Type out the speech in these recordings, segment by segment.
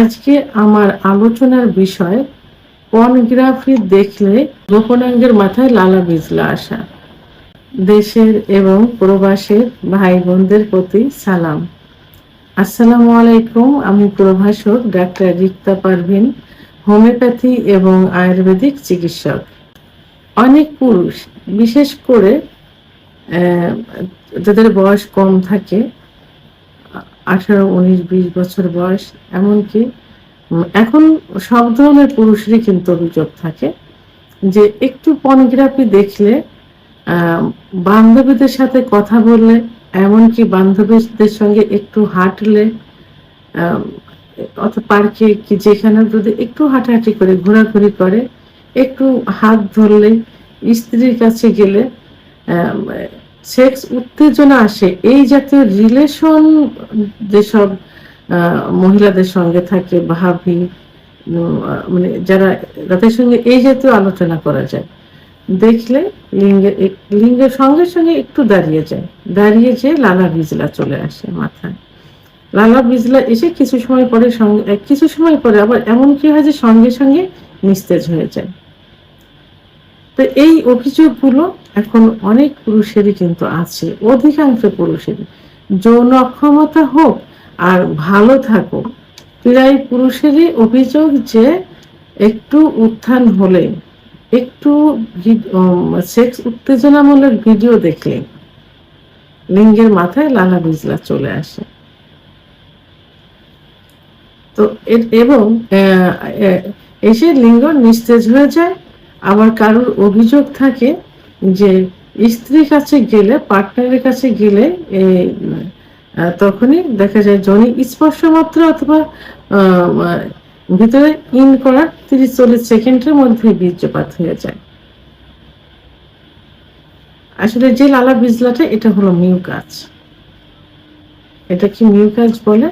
আজকে আমার আলোচনার বিষয় পর্নগ্রাফি দেখলে গোপনাঙ্গের মাথায় লালা বিজলা আসা। দেশের এবং প্রবাসের ভাই বোনদের প্রতি সালাম। আসসালামু আলাইকুম, আমি প্রভাষক ডাক্তার রিক্তা পারভিন, হোমিওপ্যাথি এবং আয়ুর্বেদিক চিকিৎসক। অনেক পুরুষ, বিশেষ করে যাদের বয়স কম থাকে আঠারো, উনিশ, বিশ বছর বয়স, এমনকি এখন সব ধরনের পুরুষেরই কিন্তু অভিযোগ থাকে যে একটু পর্নোগ্রাফি দেখলে বান্ধবীদের সাথে কথা বললে, এমনকি বান্ধবীদের সঙ্গে একটু হাঁটলে অত পার্কে কি যেখানে যদি একটু হাঁটাহাঁটি করে, ঘোরাঘুরি করে, একটু হাত ধরলে, স্ত্রীর কাছে গেলে সেক্স উত্তেজনা আসে, এই জাতীয় রিলেশন যেসব মহিলাদের সঙ্গে থাকে, ভাবি মানে যারা তাদের সঙ্গে এই জাতীয় আলোচনা করা যায়। দেখলে লিঙ্গের লিঙ্গের সঙ্গে সঙ্গে একটু দাঁড়িয়ে যায়। দাঁড়িয়ে যেয়ে লালা বিজলা চলে আসে মাথায়। লালা বিজলা এসে কিছু সময় পরে সঙ্গে কিছু সময় পরে আবার এমন কি হয় যে সঙ্গে সঙ্গে নিস্তেজ হয়ে যায়। তো এই অভিযোগগুলো এখন অনেক পুরুষেরই কিন্তু আছে, অধিকাংশ পুরুষেরই। যৌন অক্ষমতা হোক আর ভালো থাকুক, প্রায় পুরুষেরই অভিযোগ যে একটু উত্থান হলে, একটু সেক্স উত্তেজনামূলক ভিডিও দেখলে লিঙ্গের মাথায় লালা বিজলা চলে আসে। তো এবং এসে লিঙ্গ নিস্তেজ হয়ে যায় আবার কারোর অভিযোগ থাকে যে স্ত্রীর কাছে গেলে পার্টনারের কাছে গেলে তখনই দেখা যায় জনি স্পর্শ মাত্র অথবা ভিতরে ইন করার তিরিশ চল্লিশ সেকেন্ডের মধ্যে বীর্যপাত হয়ে যায়। আসলে যে লালা বিজলাটা, এটা হলো মিউকাস এটা কি মিউকাস বলে?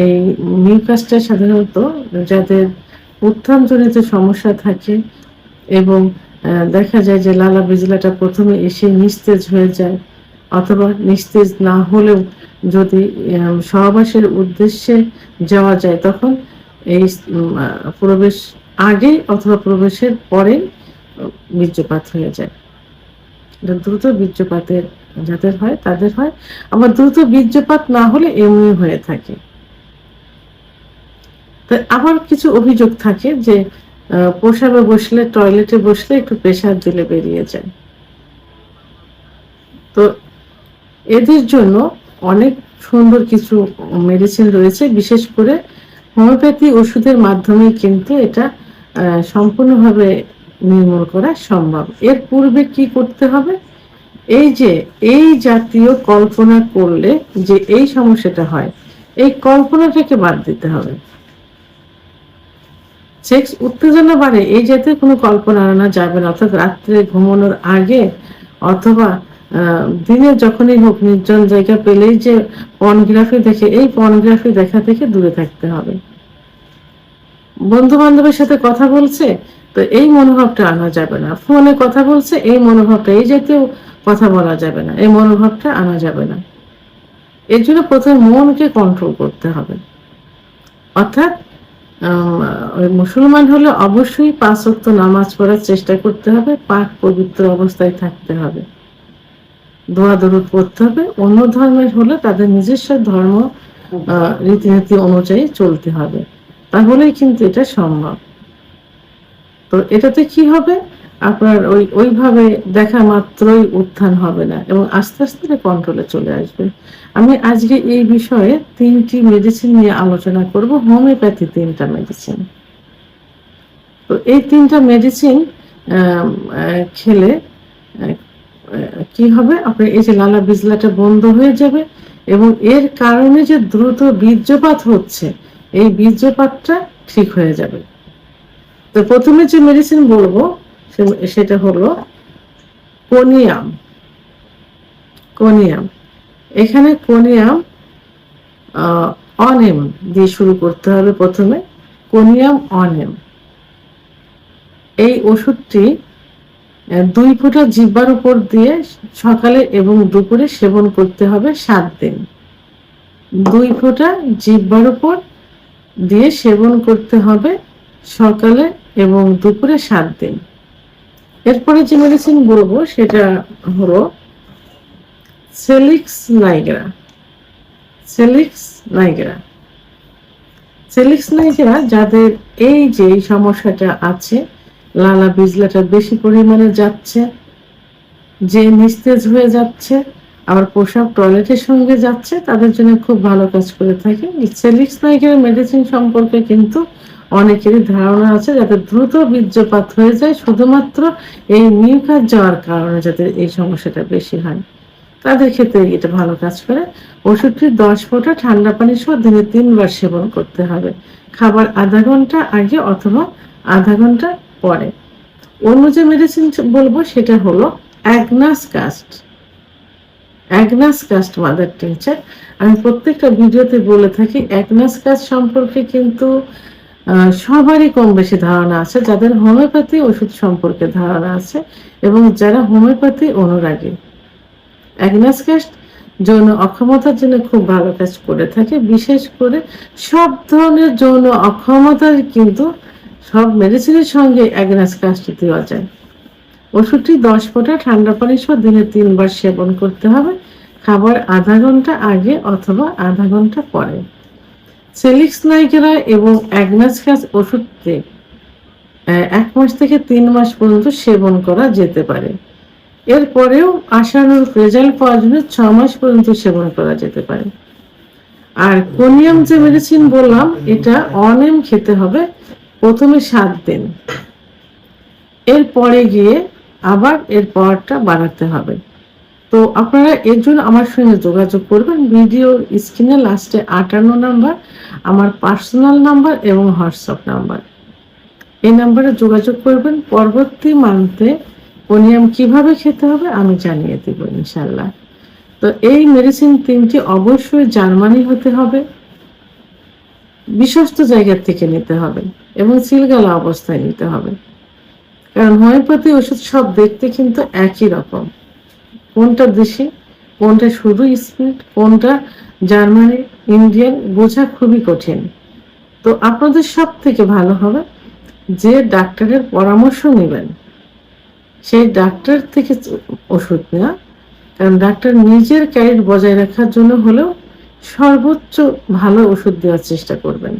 এই মিউকাসটা সাধারণত যাদের উত্থানজনিত সমস্যা থাকে এবং দেখা যায় যে লালা বিজলাটা প্রথমে এসে নিস্তেজ হয়ে যায়, অথবা নিস্তেজ না হলেও যদি সহবাসের উদ্দেশ্যে যাওয়া যায়, তখন এই প্রবেশ আগে অথবা প্রবেশের পরে বীর্যপাত হয়ে যায়। দ্রুত বীর্যপাতের, যাদের হয় তাদের হয়। আবার দ্রুত বীর্যপাত না হলে এমনি হয়ে থাকে। আবার কিছু অভিযোগ থাকে যে প্রসাবে বসলে টয়লেটে বসলে একটু প্রেসার দিলে বেরিয়ে যায়। তো এদের জন্য অনেক সুন্দর কিছু মেডিসিন রয়েছে, বিশেষ করে হোমিওপ্যাথি ওষুধের মাধ্যমে কিন্তু এটা সম্পূর্ণভাবে নির্মূল করা সম্ভব। এর পূর্বে কি করতে হবে? এই যে, এই জাতীয় কল্পনা করলে যে এই সমস্যাটা হয়, এই কল্পনাটাকে বাদ দিতে হবে। সেক্স উত্তেজনা বাড়ে, এই জাতীয় কোনো কল্পনা আনা যাবে না। অর্থাৎ রাত্রে ঘুমানোর আগে অথবা দিনে যখনই হোক, নির্জন জায়গা পেলেই যে পর্নোগ্রাফি দেখে, এই পর্নোগ্রাফি দেখা থেকে দূরে থাকতে হবে। বন্ধু বান্ধবের সাথে কথা বলছে, তো এই মনোভাবটা আনা যাবে না। ফোনে কথা বলছে, এই মনোভাবটা, এই জাতীয় কথা বলা যাবে না। এই মনোভাবটা আনা যাবে না। এর জন্য প্রথমে মনকে কন্ট্রোল করতে হবে। অর্থাৎ ওই মুসলমান হলে অবশ্যই পাঁচ অক্ত নামাজ পড়ার চেষ্টা করতে হবে, পাক পবিত্র অবস্থায় থাকতে হবে। দোয়া দরুদ পড়তে হবে। অন্য ধর্মের হলে তাদের নিজস্ব ধর্ম রীতিনীতি অনুযায়ী চলতে হবে। তাহলেই কিন্তু এটা সম্ভব। তো এটাতে কি হবে? আপনার ওই, ওইভাবে দেখা মাত্রই উত্থান হবে না এবং আস্তে আস্তে কন্ট্রোলে চলে আসবে। আমি আজকে এই বিষয়ে তিনটি মেডিসিন নিয়ে আলোচনা করব হোমিওপ্যাথি তিনটা মেডিসিন তো এই তিনটা মেডিসিন খেলে কি হবে? আপনার এই যে লালা বিজলাটা বন্ধ হয়ে যাবে এবং এর কারণে যে দ্রুত বীর্যপাত হচ্ছে, এই বীর্যপাতটা ঠিক হয়ে যাবে। তো প্রথমে যে মেডিসিন বলব সেটা হলো কোনিয়াম। কোনিয়াম। এখানে কোনিয়াম অনেম দিয়ে শুরু করতে হবে প্রথমে। কোনিয়াম, অনেম। এই ওষুধটি দুই ফোঁটা জিব্বার উপর দিয়ে সকালে এবং দুপুরে সেবন করতে হবে সাত দিন। দুই ফোঁটা জিব্বার উপর দিয়ে সেবন করতে হবে সকালে এবং দুপুরে সাত দিন। এরপরে যে মেডিসিন বলব সেটা হলো salix nigra. Salix nigra. Salix nigra যাদের এই যে সমস্যাটা আছে, লালা বিজলাটা বেশি পরিমাণে যাচ্ছে, যে নিস্তেজ হয়ে যাচ্ছে, আবার পোশাক টয়লেটের সঙ্গে যাচ্ছে, তাদের জন্য খুব ভালো কাজ করে থাকে। সেলিক্স নাইগ্রা মেডিসিন সম্পর্কে কিন্তু অনেকেরই ধারণা আছে যাতে দ্রুত বীর্যপাত হয়ে যায়, শুধুমাত্র এই মিউকাস যাওয়ার কারণে যাতে এই সমস্যাটা বেশি হয়। তাদের ক্ষেত্রে এটা ভালো কাজ করে। ওষুধটি দশ ফোঁটা ঠান্ডা পানি সহ দিনে তিনবার সেবন করতে হবে। খাবার আধা ঘণ্টা আগে অথবা আধা ঘণ্টা পরে। অন্য যে মেডিসিন বলব সেটা হলো agnus castus agnus castus mother tincture আমি প্রত্যেকটা ভিডিওতে বলে থাকি অ্যাগনাস কাস্ট সম্পর্কে কিন্তু সবারই কম বেশি ধারণা আছে যাদের হোমিওপ্যাথি ওষুধ সম্পর্কে ধারণা আছে এবং যারা হোমিওপ্যাথি অনুরাগী। অ্যাগনাস কাস্ট যৌন অক্ষমতার জন্য খুব ভালো কাজ করে থাকে, বিশেষ করে সব ধরনের যৌন অক্ষমতার কিন্তু সব মেডিসিনের সঙ্গে অ্যাগনাস কাস্ট দেওয়া যায়। ওষুধটি দশ ফোঁটা ঠান্ডা পানি সহ দিনে তিনবার সেবন করতে হবে, খাবার আধা ঘণ্টা আগে অথবা আধা ঘণ্টা পরে। সেলিক্স নাইকেরা এবং অ্যাগনাস ওষুধটি আহ, এক মাস থেকে তিন মাস পর্যন্ত সেবন করা যেতে পারে। এরপরেও আশানুরূপ রেজাল্ট পাওয়ার জন্য ছ মাস পর্যন্ত সেবন করা যেতে পারে। আর কোনিয়াম যে মেডিসিন বললাম এটা অনেম খেতে হবে প্রথমে সাত দিন। এরপরে গিয়ে আবার এর পাওয়ারটা বাড়াতে হবে। তো আপনারা এর জন্য আমার সঙ্গে যোগাযোগ করবেন। ভিডিওর স্ক্রিনে লাস্টে আটান্ন নাম্বার, আমার পার্সোনাল নাম্বার এবং হোয়াটসঅ্যাপ নাম্বার। এই নাম্বারে যোগাযোগ করবেন। পরবর্তী মান্থে কোনিয়াম কীভাবে খেতে হবে আমি জানিয়ে দেব ইনশাল্লাহ তো এই মেডিসিন তিনটি অবশ্যই জার্মানি হতে হবে। বিশ্বস্ত জায়গার থেকে নিতে হবে এবং সিলগালা অবস্থায় নিতে হবে। কারণ হোমিওপ্যাথি ওষুধ সব দেখতে কিন্তু একই রকম। কোনটা দেশি, কোনটা শুধু স্পিড কোনটা জার্মানি, ইন্ডিয়ান, বোঝা খুবই কঠিন। তো আপনাদের সব থেকে ভালো হবে যে ডাক্তারের পরামর্শ নেবেন। সেই ডাক্তার থেকে ওষুধ নেওয়া। কারণ ডাক্তার নিজের ক্যারিয়ার বজায় রাখার জন্য হলেও সর্বোচ্চ ভালো ওষুধ দেওয়ার চেষ্টা করবেন।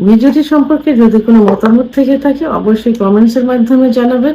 ভিডিওটি সম্পর্কে যদি কোনো মতামত থেকে থাকে, অবশ্যই কমেন্টসের মাধ্যমে জানাবেন।